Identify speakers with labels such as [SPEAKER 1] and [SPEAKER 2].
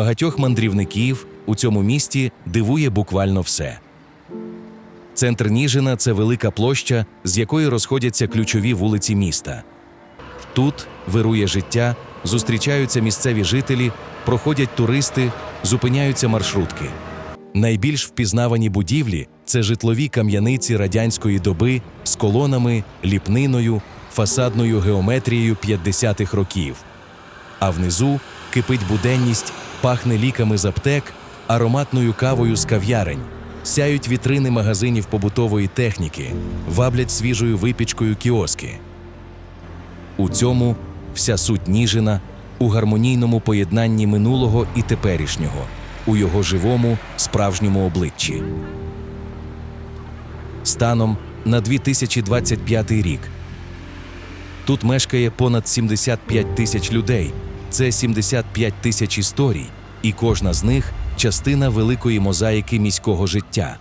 [SPEAKER 1] Багатьох мандрівників у цьому місті дивує буквально все. Центр Ніжина це велика площа, з якої розходяться ключові вулиці міста. Тут вирує життя, зустрічаються місцеві жителі, проходять туристи, зупиняються маршрутки. Найбільш впізнавані будівлі це житлові кам'яниці радянської доби з колонами, ліпниною, фасадною геометрією 50-х років. А внизу кипить буденність, пахне ліками з аптек, ароматною кавою з кав'ярень, сяють вітрини магазинів побутової техніки, ваблять свіжою випічкою кіоски. У цьому вся суть Ніжина у гармонійному поєднанні минулого і теперішнього, у його живому, справжньому обличчі. Станом на 2025 рік тут мешкає понад 75 тисяч людей. Це 75 тисяч історій, і кожна з них частина великої мозаїки міського життя.